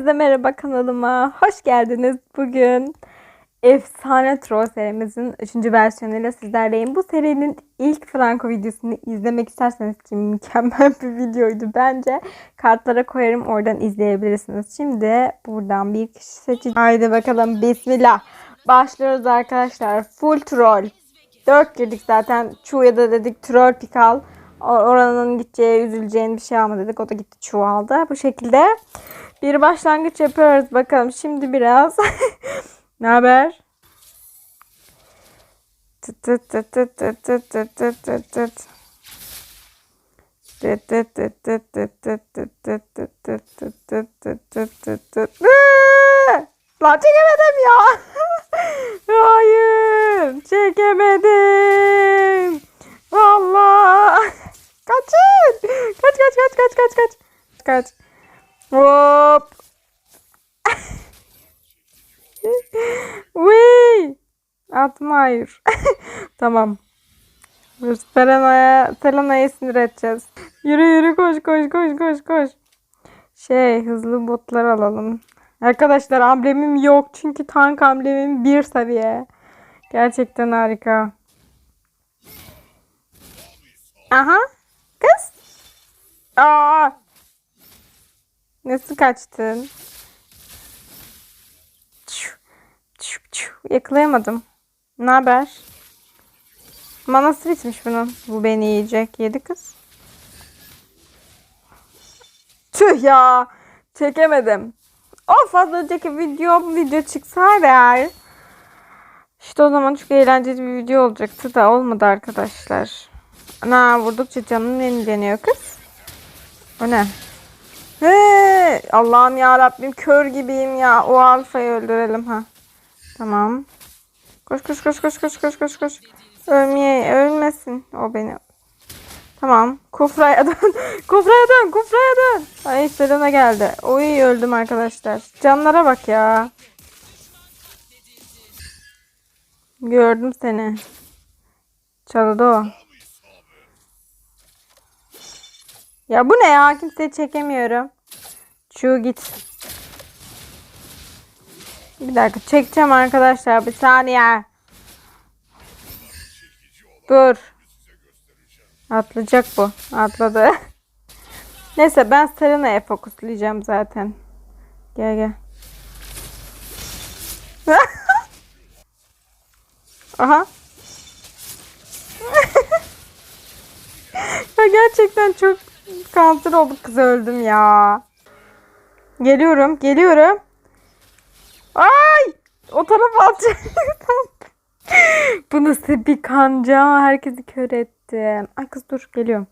Herkese merhaba kanalıma. Hoş geldiniz. Bugün efsane troll serimizin 3. versiyonuyla sizlerleyim. Bu serinin ilk Franco videosunu izlemek isterseniz ki mükemmel bir videoydu bence. Kartlara koyarım oradan izleyebilirsiniz. Şimdi buradan bir kişi seçeceğim. Haydi bakalım bismillah. Başlıyoruz arkadaşlar. Full troll. 4 girdik zaten. Chu'ya da dedik troll pikal. Oranın gideceği, üzüleceğin bir şey alma dedik. O da gitti çuvalda. Bu şekilde bir başlangıç yapıyoruz. Bakalım şimdi biraz. ne haber? Tıt tıt tıt tıt tıt tıt tıt tıt tıt tıt. Tıt tıt tıt tıt tıt tıt tıt tıt tıt tıt tıt tıt tıt tıt tıt tıt. Lan çekemedim ya. Hayır. Çekemedim. Allah. Kaçın. Kaç kaç kaç kaç kaç kaç. Kaç. Hop. Wee. Atma hayır. tamam. Dur, Selena'ya Selena'yı sinir edeceğiz. Yürü yürü koş koş koş koş koş. Şey hızlı botlar alalım. Arkadaşlar amblemim yok çünkü tank amblemim bir seviye. Gerçekten harika. Aha. Kız. Aa. Nasıl kaçtın? Yakalayamadım. Ne haber? Manası bitmiş bunun. Bu beni yiyecek. Yedi kız. Tüh ya. Çekemedim. Of az önceki video video çıksaydı eğer. İşte o zaman çok eğlenceli bir video olacaktı da olmadı arkadaşlar. Ana vurdukça canım yenileniyor kız. O ne? He, Allah'ım ya Rabbim kör gibiyim ya. O alfayı öldürelim ha. Tamam. Koş koş koş koş koş koş koş koş. Ölmeye ölmesin o beni. Tamam. Kufraya dön. Kufraya dön. Kufraya dön. Ay Selena geldi. Oy öldüm arkadaşlar. Canlara bak ya. Gördüm seni. Çalıdı o. Ya bu ne ya? Kimseyi çekemiyorum. Şu git. Bir dakika çekeceğim arkadaşlar. Bir saniye. Dur. Atlayacak bu. Atladı. Neyse ben Serena'ya fokuslayacağım zaten. Gel gel. Aha. ya gerçekten çok counter olduk kız öldüm ya. Geliyorum, geliyorum. Ay! O tarafa atacak. Bu nasıl bir kanca? Herkesi kör ettim. Ay kız dur geliyorum.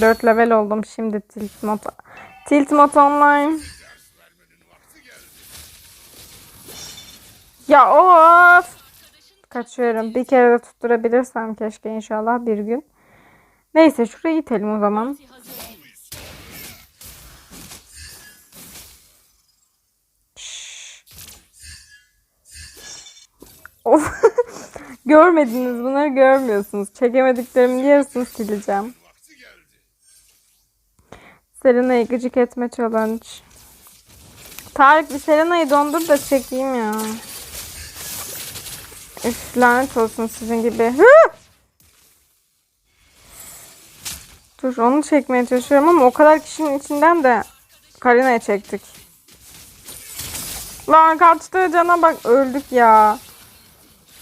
4 level oldum şimdi tilt mod. Tilt mod online. Ya of. Kaçıyorum. Bir kere de tutturabilirsem keşke inşallah bir gün. Neyse şuraya itelim o zaman. Of. Görmediniz bunları görmüyorsunuz. Çekemediklerimin yarısını sileceğim. Selena'yı gıcık etme challenge. Tarık bir Selena'yı dondur da çekeyim ya. Üf lanet olsun sizin gibi. Hı! Dur onu çekmeye çalışıyorum ama o kadar kişinin içinden de Karina'ya çektik. Lan kaçtı cana bak öldük ya.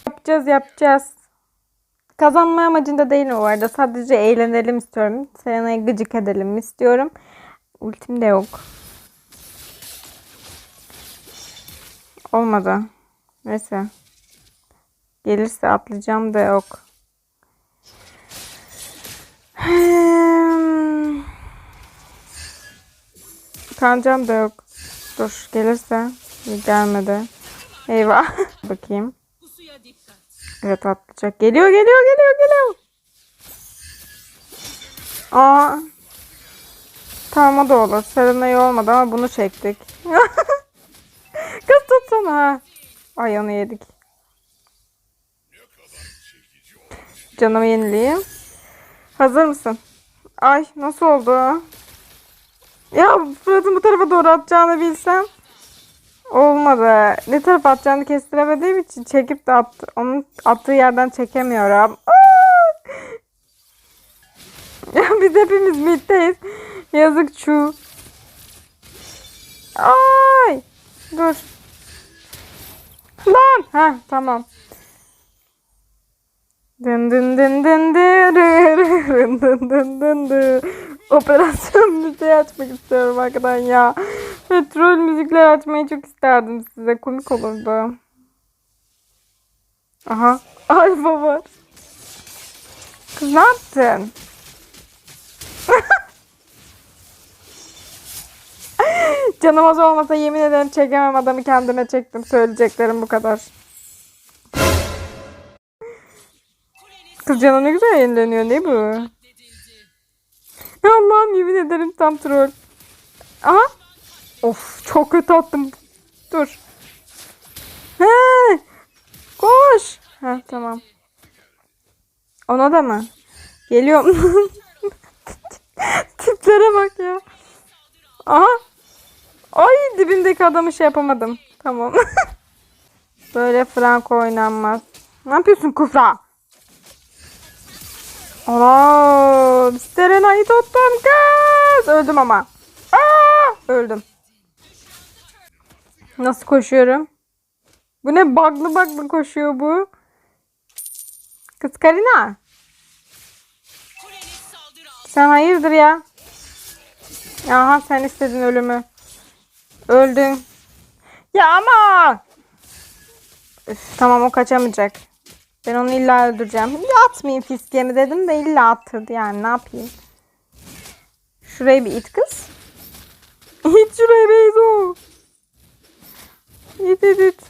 Yapacağız yapacağız. Kazanma amacında değilim bu arada. Sadece eğlenelim istiyorum. Selena'yı gıcık edelim istiyorum. Ultim de yok. Olmadı. Neyse. Gelirse atlayacağım da yok. Kancam da yok. Dur gelirse. Gelmedi. Eyvah. Bakayım. Evet atlayacak. Geliyor geliyor geliyor geliyor. Aa. Tamam o da olur. Serena'yı olmadı ama bunu çektik. Kız tutsana. Ay onu yedik. Canımı yenileyim. Hazır mısın? Ay nasıl oldu? Ya Fırat'ın bu tarafa doğru atacağını bilsem. Olmadı. Ne tarafa atacağını kestiremediğim için çekip de at, onun attığı yerden çekemiyorum. Ya biz hepimiz middeyiz. Yazık şu. Ay. Dur. Lan. Ha tamam. Dın dın dın dın dı rı rı rın dın dın dın dı. Operasyon müziği açmak istiyorum arkadan ya. Petrol müzikler açmayı çok isterdim size. Komik olurdu. Aha. Alfa var. Kız ne yaptın? Canım az olmasa yemin ederim çekemem adamı kendime çektim. Söyleyeceklerim bu kadar. Kız ne güzel yenileniyor ne bu? Allah'ım yemin ederim tam troll. Aha. Of çok kötü attım. Dur. He. Koş. Ha tamam. Ona da mı? Geliyorum. Tiplere bak ya. Aha. Ay dibindeki adamı şey yapamadım. Tamam. Böyle frank oynanmaz. Ne yapıyorsun kufra? Aa, Serena'yı tuttum kız. Öldüm ama. Aa, öldüm. Nasıl koşuyorum? Bu ne bug'lı bug'lı koşuyor bu. Kız Karina. Sen hayırdır ya? Aha sen istedin ölümü. Öldün. Ya ama. Üf, tamam o kaçamayacak. Ben onu illa öldüreceğim. Ya atmayayım fiskemi dedim de illa attırdı yani ne yapayım. Şurayı bir it kız. İt şuraya Beyzo. İt it it.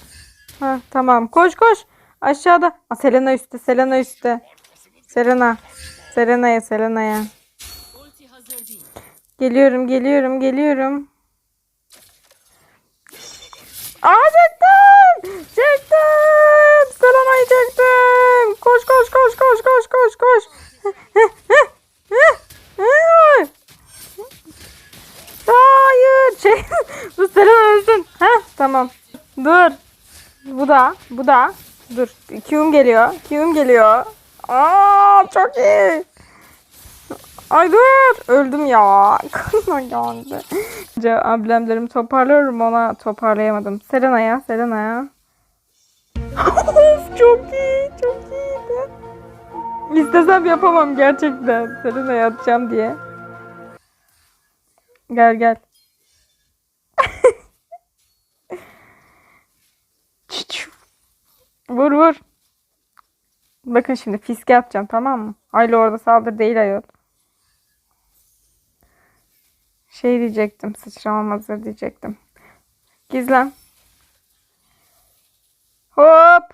Ha, tamam koş koş. Aşağıda. Aa, Selena üstte Selena üstte. Selena. Selena'ya Selena'ya. Geliyorum geliyorum geliyorum. Aa çektim. Çektim. Selena'yı çektim. Koş koş koş koş koş koş koş. Hayır. Çek. Dur Selena ölsün. Heh, tamam. Dur. Bu da. Bu da. Dur. Q'um geliyor. Q'um geliyor. Aa çok iyi. Ay dur. Öldüm ya. Geldi. Önce amblemlerimi toparlıyorum ona toparlayamadım. Selena'ya. Selena'ya. of çok iyi. Çok iyiydi. İstesem yapamam gerçekten. Selena'ya atacağım diye. Gel gel. Vur vur. Bakın şimdi fiske atacağım tamam mı? Ayla orada saldır değil ayol. Şey diyecektim. Sıçramam hazır diyecektim. Gizlen. Hop.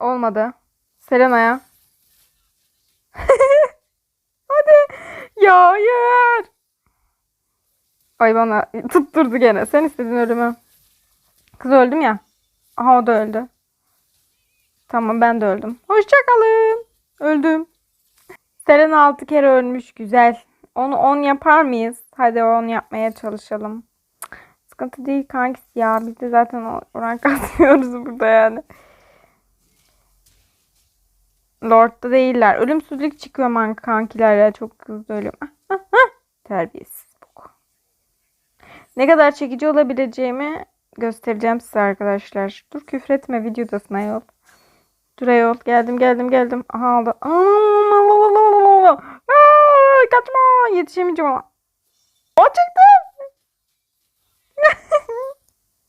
Olmadı. Selena'ya. Hadi. Ya hayır. Ay bana tutturdu gene. Sen istedin ölümü. Kız öldüm ya. Aha o da öldü. Tamam ben de öldüm. Hoşçakalın. Öldüm. Selena 6 kere ölmüş. Güzel. Onu 10 yapar mıyız? Hadi 10 yapmaya çalışalım. Sıkıntı değil kankisi ya. Biz de zaten oran kasmıyoruz burada yani. Lord'da değiller. Ölümsüzlük çıkıyor man kankiler ya. Çok hızlı ölüyorum. Terbiyesiz bok. Ne kadar çekici olabileceğimi göstereceğim size arkadaşlar. Dur küfretme videodasın ayol. Dur ayol. Geldim geldim geldim. Aha aldı. Kaçma. Yetişemeyeceğim ona. O çıktı.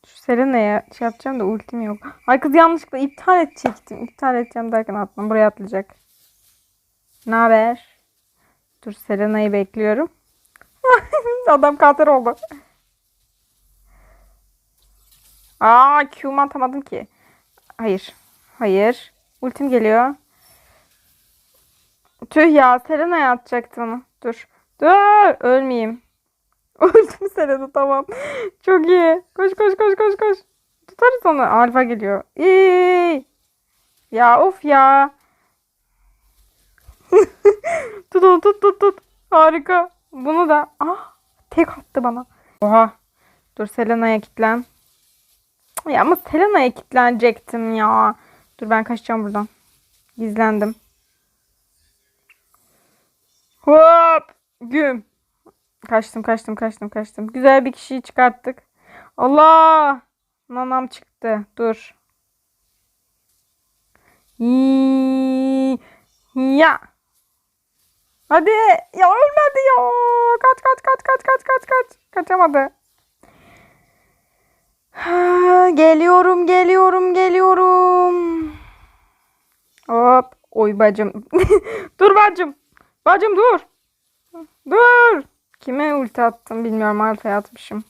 Şu Selena'ya şey yapacağım da ultim yok. Ay kız yanlışlıkla iptal edecektim. İptal edeceğim derken atmam. Buraya atlayacak. Ne haber? Dur Selena'yı bekliyorum. Adam katil oldu. Aa Q'mu atamadım ki. Hayır. Hayır. Ultim geliyor. Tüh ya Selena'ya atacaktım onu. Dur. Dur. Ölmeyeyim. Öldüm Selena tamam. Çok iyi. Koş koş koş koş koş. Tutarız onu. Alfa geliyor. İyi. Ya of ya. tut onu tut tut tut. Harika. Bunu da. Ah Tek attı bana. Oha. Dur Selena'ya kilitlen. Ya ama Selena'ya kilitlenecektim ya. Dur ben kaçacağım buradan. Gizlendim. Hop. Güm. Kaçtım kaçtım kaçtım kaçtım. Güzel bir kişiyi çıkarttık. Allah. Nanam çıktı. Dur. Ya. Hadi. Ya ölmedi ya. Kaç kaç kaç kaç kaç kaç kaç. Kaçamadı. Ha, Geliyorum geliyorum geliyorum. Oy bacım. dur bacım. Bacım dur. Dur. Kime ulti attım bilmiyorum. Alfa'ya atmışım.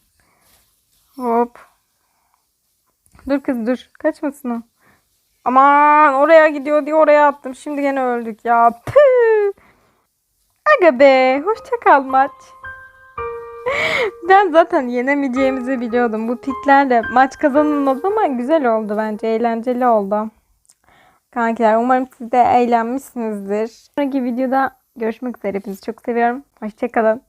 Hop. Dur kız dur. Kaçmasın o. Aman oraya gidiyor diye oraya attım. Şimdi gene öldük ya. Püh. Aga be. Hoşça kal maç. Ben zaten yenemeyeceğimizi biliyordum. Bu piklerle maç kazanılmaz ama güzel oldu bence. Eğlenceli oldu. Kankiler umarım siz de eğlenmişsinizdir. Sonraki videoda görüşmek üzere. Hepinizi çok seviyorum. Hoşçakalın.